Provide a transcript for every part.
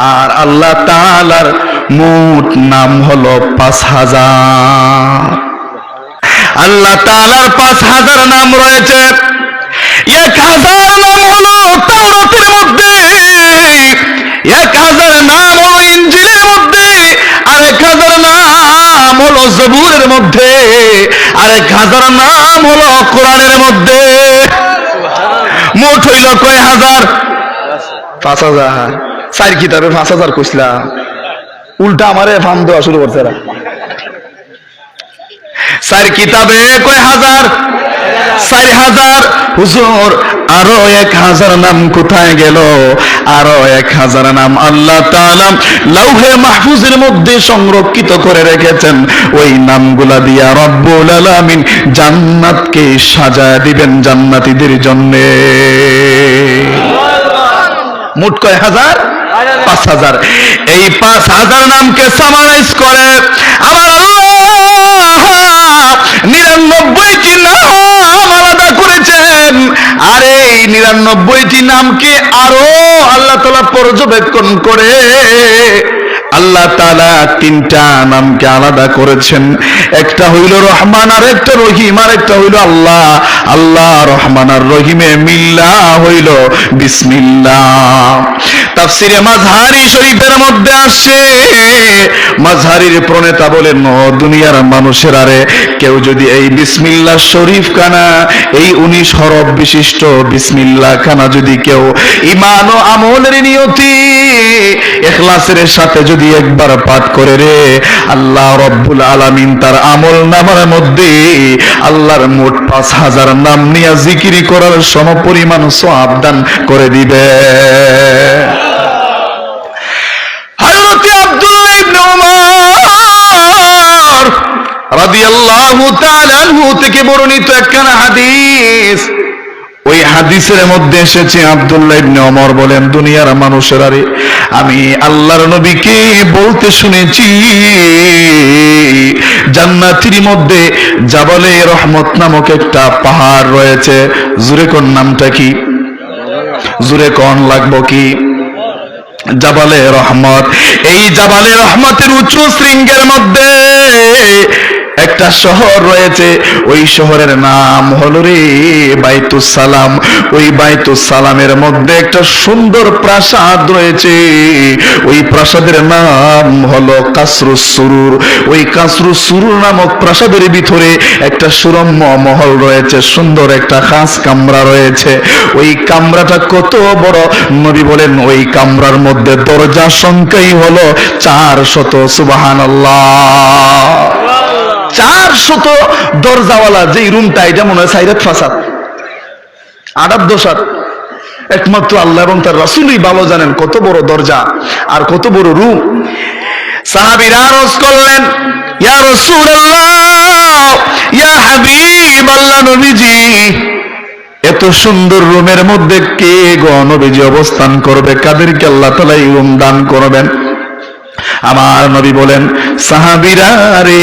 আর আল্লাহ তালার মোট নাম হলো পাঁচ হাজার। আল্লাহ তালার পাঁচ হাজার নাম রয়েছে। এক হাজার নাম হলো তাওরাতের মধ্যে। এক হাজার নাম হলো ইঞ্জিলের মধ্যে। আর এক হাজার নাম হলো জবুরের মধ্যে। আর এক হাজার নাম হলো কোরআনের মধ্যে। মোট হইল কয় হাজার? পাঁচ হাজার। চার কিতাবে পাঁচ হাজার কইছিলাম উল্টা আমারে ফান দেওয়া শুরু করছে চার কিতাবে কয় হাজার? চার হাজার। হুজুর, আরও এক হাজার নাম কোথায় গেল? আরও এক হাজার নাম আল্লাহ লৌহে মাহফুজের মধ্যে সংরক্ষিত করে রেখেছেন। ওই নামগুলা দিয়া রব্বুল আলামিন জান্নাতকে সাজায় দিবেন জান্নাতীদের জন্যে। মোট কয় হাজার? পাঁচ হাজার। এই পাঁচ হাজার নামকে সামারাইজ করে আল্লাহ নিরানব্বইটি নাম আলাদা করেছেন। আর এই নিরানব্বইটি নামকে আরও আল্লাহ তালা পর্যবেক্ষণ করে, আল্লাহ তালা তিনটা নামকে আলাদা করেছেন। একটা হইল রহমান আর একটা রহিম আর একটা হইল আল্লাহ। আল্লাহ রহমান আর রহিমে মিল্লা হইল বিসমিল্লাহ। তাফসিরে মাঝহারি শরীফের মধ্যে আসে। মাঝহারির প্রণেতা বলেন দুনিয়ার মানুষের আরে কেউ যদি এই বিসমিল্লাহ শরীফ খানা, এই উনিশ হরফ বিশিষ্ট বিসমিল্লাহ খানা যদি কেউ ইমান ও আমলের নিয়তি এখলাসের সাথে যদি একবার পাঠ করে রে, আল্লাহ রব্বুল আলামিন তার আমল নামার মধ্যে আল্লাহর মোট পাঁচ হাজার নাম নিয়ে জিকিরি করার সমপরিমাণ সওয়াব দান করে দিবে। থেকে বর্ণিত একখানা হাদিস। ওই হাদিসের মধ্যে এসেছে ইবনে বলেন, দুনিয়ার মানুষের আরে আমি আল্লাহর নবীকে বলতে শুনেছি, জান্নাতির মধ্যে জাবালে রহমত নামক একটা পাহাড় রয়েছে। জুরে কোন নামটা কি? জুরে কোন লাগবো কি? জাবালে রহমত। এই জাবালে রহমতের উঁচু শৃঙ্গের মধ্যে একটা শহর রয়েছে, ওই শহরের নাম হলো রে বাইতুস সালাম। ওই বাইতুস সালামের মধ্যে একটা সুন্দর প্রাসাদ রয়েছে। ওই প্রাসাদের নাম হলো কাসরুস সুরুর। ওই কাসরুস সুরুর নামক প্রাসাদের ভিতরে একটা সুরম্য মহল রয়েছে, সুন্দর একটা খাস কামরা রয়েছে। ওই কামরাটা কত বড়, নবী বলেন, ওই কামরার মধ্যে দরজা সংখ্যাই হলো চার শত সুবাহান চার শত দরজাওয়ালা, যেই রুমটা, এটা মনে হয় সাইরাত ফাসাদ। আডাব দোষার একমাত্র আল্লাহ এবং তার রাসুলই ভালো জানেন কত বড় দরজা আর কত বড় রুম। সাহাবীরা আরজ করলেন, ইয়া রাসূলুল্লাহ, ইয়া হাবিব আল্লাহ নবীজি, এত সুন্দর রুমের মধ্যে কে গো নবীজি অবস্থান করবে? কাদেরকে আল্লাহ তাআলা রুম দান করবেন? আমার নবী বলেন, সাহাবিরা রে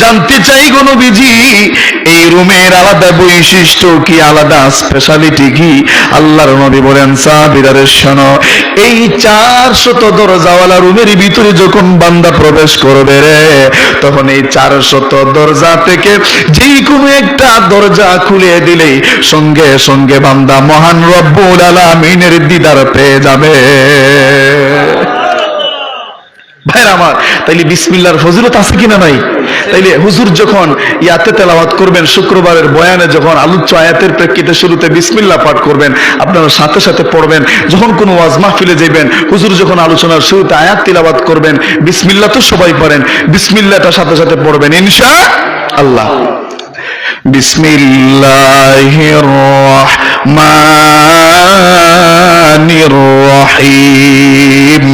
জানতে চাই কোন বিজি এই রুমের আলাদা বৈশিষ্ট্য কি, আলাদা স্পেশালিটি কি? আল্লাহর নবী বলেন সাহাবীরারে শোনো, এই চার শত দরজাওয়ালা রুমের ভিতরে যখন বান্দা প্রবেশ করবে রে, তখন এই চার শত দরজা থেকে যেই কোনো একটা দরজা খুলে দিলেই সঙ্গে সঙ্গে বান্দা মহান রব্বুল আলামিনের দিদার পেয়ে যাবে। ভাইরা আমার, তাইলে বিসমিল্লার ফজিলত আছে কিনা নাই? তাইলে হুজুর যখন ইয়াতে তেলাওয়াত করবেন, শুক্রবারের বয়ানে যখন আলোচ্য আয়াতের প্রেক্ষিতে শুরুতে বিসমিল্লাহ পাঠ করবেন, আপনারা সাথে সাথে পড়বেন, যখন কোনো ওয়াজ মাহফিলে যাবেন হুজুর যখন আলোচনার শুরুতে আয়াত তিলাওয়াত করবেন, বিসমিল্লাহ তো সবাই পড়েন বিসমিল্লাহটা সাথে সাথে পড়বেন, ইনশা আল্লাহ। বিসমিল্লাহির রহমানির রহিম।